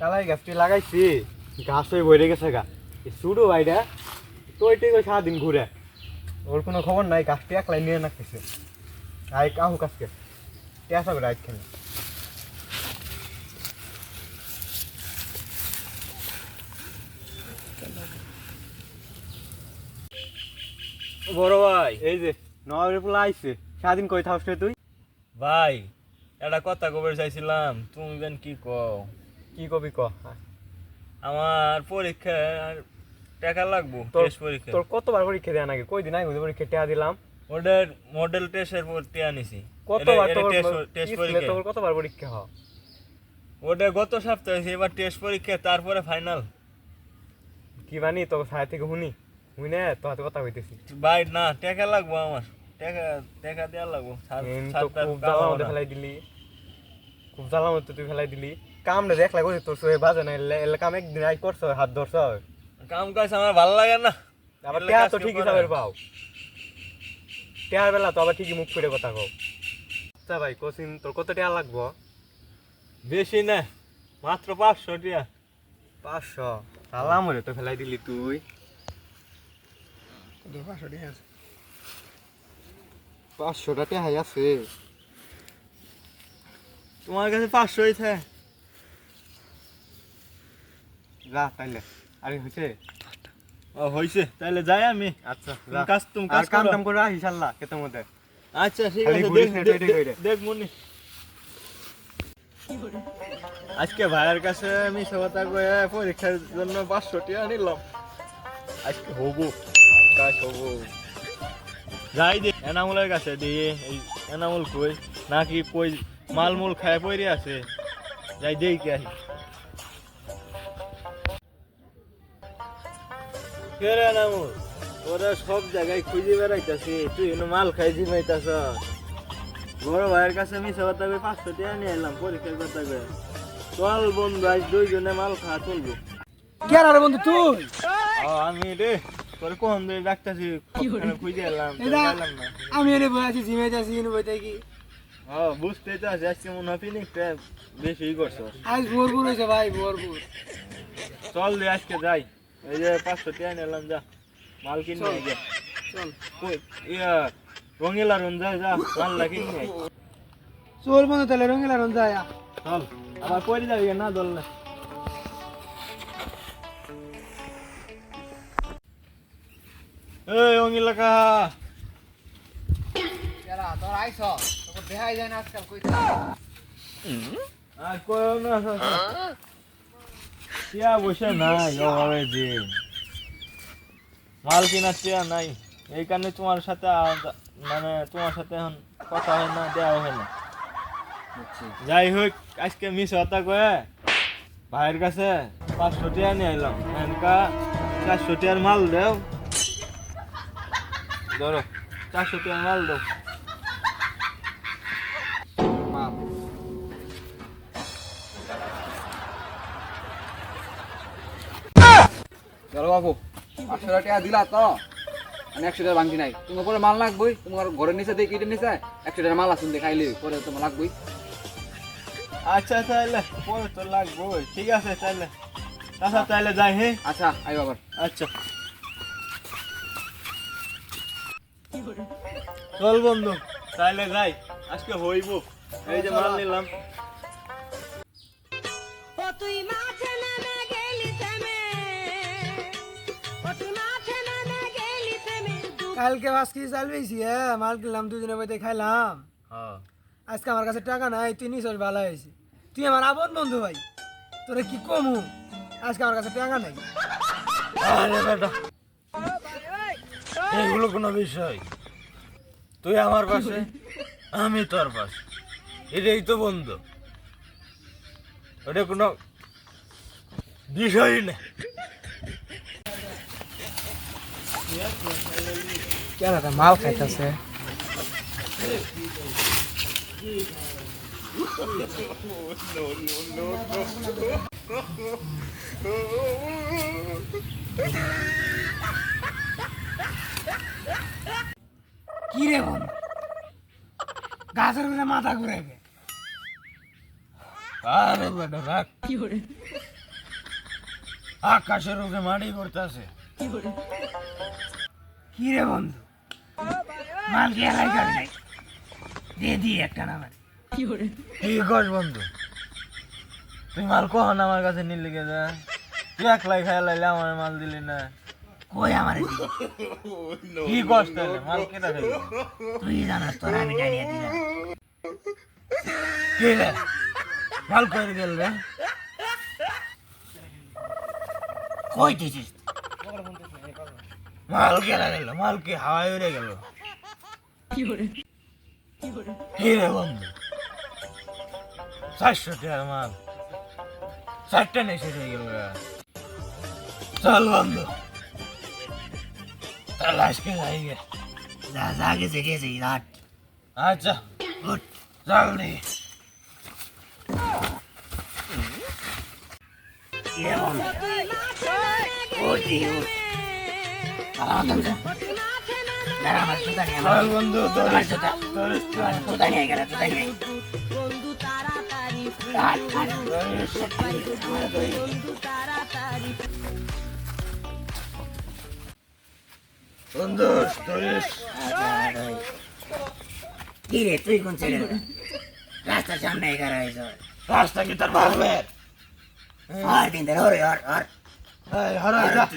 কালাই গাছটি লাগাইছি গাছ হয়ে ভরে গেছে গা। এই শুরু ভাইটা তো এটাই ওই সারাদিন ঘুরে। ওর কোনো খবর নাই, গাছটি একলাই নিয়ে রাখতেছে আই কাহু কাজকে টেসা করে আইখানে বড় ভাই, এই যে নগরের পোলা আইছে, সারাদিন কই থাকস তুই? ভাই, একটা কথা কবে চাইছিলাম, তুমি বেন কি কও? কি কবি ক? আমার পরীক্ষা টাকা লাগবো টেস্ট পরীক্ষা। তোর কতবার পরীক্ষা দেয়া নাকি কই দিন আগে পরীক্ষা টেয়া দিলাম? ওদের মডেল টেস্টের কতবার এটা- এটা তোর test- test পরীক্ষা। তোর কতবার পরীক্ষা হ? ওটা গত সপ্তাহে এবার টেস্ট পরীক্ষা তারপরে ফাইনাল কি বানি তোর সাথে থেকে শুনি? শুই না তোর হাতে কথা হইতেছি ভাই না টাকা লাগবো আমার। টাকা টাকা দেওয়া লাগবো। তো খুব জ্বালা মধ্যে ফেলাই দিলি। খুব জ্বালা মধ্যে তুই ফেলাই দিলি। কাম না দেখলা কই তোর সহে বাজে না এলে এলে কাম একদিন আই করছ হাত ধরছ কাম কাজ আমার ভালো লাগে না। আবার টেয়া তো ঠিকই না। পাও। টেয়ার বেলা তো আবার ঠিকই মুখ করে কথা কও। আচ্ছা ভাই কোচিং তোর কত টেয়া লাগবো? বেশি না মাত্র পাঁচশো টিয়া পাঁচশো? সালাম রে তো ফেলাই দিলি তুই। পাঁচশোটা টেহাই আছে। তোমার কাছে পাঁচশো হয়েছে যা তাইলে। আরে হয়েছে ও হয়েছে তাহলে যাই আমি। আচ্ছা কাজ তুমি কাজ কাম করো। করে রাখিস আল্লাহ কেতন মধ্যে। আচ্ছা ঠিক আছে দেখ না, দেখ- এটাই কইরে। দেখ মনি। আজকে ভাইয়ের কাছে আমি সবাতা কয়ে পরীক্ষার জন্য পাঁচশো টিয়া নিলাম আজকে হব। কাজ হব। যাই দে এনামুলের কাছে দিয়ে এই এনামুল কই? নাকি কই মালমূল খায় পড়ে আছে? যাই দেই কে আহি কে রে এনামুল ওরা সব জায়গায় খুঁজে বেড়াইতাছি। তুই এনে মাল খাই জিমাইতাছ। বড় ভাইয়ের কাছে আমি সবার তবে পাঁচশো টাকা নিয়ে এলাম পরীক্ষার কথা করে চল বন্ধু আজ দুইজনে মাল খাওয়া চলবো। কে রে বন্ধু তুই? আমি রে তোর কোন দিয়ে ডাকতেছি? খুঁজে এলাম আমি এনে বসে আছি জিমে যাচ্ছি এনে বসে থাকি। ও বুঝতেই তো আছি আজকে মনে হয় পিকনিকটা বেশি করছ। আজ ভোরপুর হয়েছে ভাই ভোরপুর। চল রে আজকে যাই। এই যে পাঁচশো টাকা নিলাম যা। মাল কিনে। যা। ইয়া রঙিলা রুন যা যা মাল লাগি চোর বন্ধু তাহলে রঙিলা রঙ যায় চল আবার পরে যাবি না দল না এই রঙিলা কাহা। তোর আইস তোর দেখাই যায় না আজকাল কই আর কই না। টিয়া বসে নাই অভাবে দিন মাল কিনার টিয়া নাই। এই কারণে তোমার সাথে মানে তোমার সাথে এখন কথা হয় না দেওয়া হয় না। যাই হোক আজকে মিস হতা কয়ে ভাইয়ের কাছে পাঁচশো টিয়া নিয়ে এলাম। এনকা চারশো টিয়ার মাল দেও। ধরো চারশো টিয়ার মাল দাও। চলো বাবু পাঁচশো টাকা দিলা তো। আমি একশো টাকা ভাঙছি নাই। তোমার পরে মাল লাগবই তোমার ঘরের নিচে দিয়ে কিটে নিচে একশো টাকা মাল আসুন দেখাইলে পরে তোমার লাগবই। আচ্ছা তাহলে পরে তো লাগবো ঠিক আছে তাহলে। আচ্ছা তাহলে যাই হ্যাঁ? আচ্ছা আই বাবার। আচ্ছা। চল বন্ধু তাহলে যাই। আজকে হইব। এই যে মাল নিলাম। তুই মাঠে কালকে আজকে চাল পেয়েছি হ্যাঁ মাল কিনলাম দুদিনের মধ্যে খাইলাম। হ্যাঁ। আজকে আমার কাছে টাকা নাই তুই নিশ্চয় ভালো হয়েছে। তুই আমার আপন বন্ধু ভাই তোরা কি কমু? আজকে আমার কাছে টাকা নাই। আরে বেটা এগুলো কোনো বিষয়। তুই আমার পাশে আমি তোর পাশে। এটাই তো বন্ধু। ওটা কোনো বিষয়ই না। কেন মাল খাইতেছে। কি রে বোন গাছের উপরে মাথা ঘুরাইবে। আরে বেটা রাখ। আকাশের উপরে মাটি পড়তেছে কি রে বন্ধু? মাল কি এলাই নাই দিয়ে দি একটা না কি কর? বন্ধু? তুই মাল কখন আমার কাছে নিলি গে যা? তুই একলাই খাই লাইলে আমার মাল দিলি না। কই আমার কি কষ্ট হলে মাল কেটা তুই জানাস তোর আমি জানিয়ে দিলাম। কি রে? মাল কই গেল রে? কই দিছিস? মাল কেনা গেল মাল কি হাওয়ায় উড়ে গেল কি রে বন্ধু চারশো টাকার মাল চারটা নেই শেষ হয়ে গেল রে। চল বন্ধু তাহলে আজকে যাই গে যা যা গেছে গেছে রাট আচ্ছা উঠ জলদি কি রে বন্ধু তুই মাঠে নেমে ওই দি উঠ আমার তো দাঁড়া আমার জুতা নিয়ে আমার চল বন্ধু, তোর আমার জুতা আমার জুতা নিয়ে গেল জুতা নিয়ে বন্ধু তাড়াতাড়ি হাট হাট বন্ধু তাড়াতাড়ি বন্ধু তোর কি রে তুই কোন ছেলে রাস্তার সামনে এগারো হয়েছে রাস্তা কি তোর ভাগবে আর দিন ধরে হরে হর হর হরা হর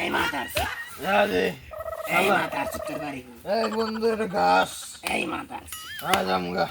এই মাতার এই বন্ধু ঘাস এই মাতার। আজ আমগা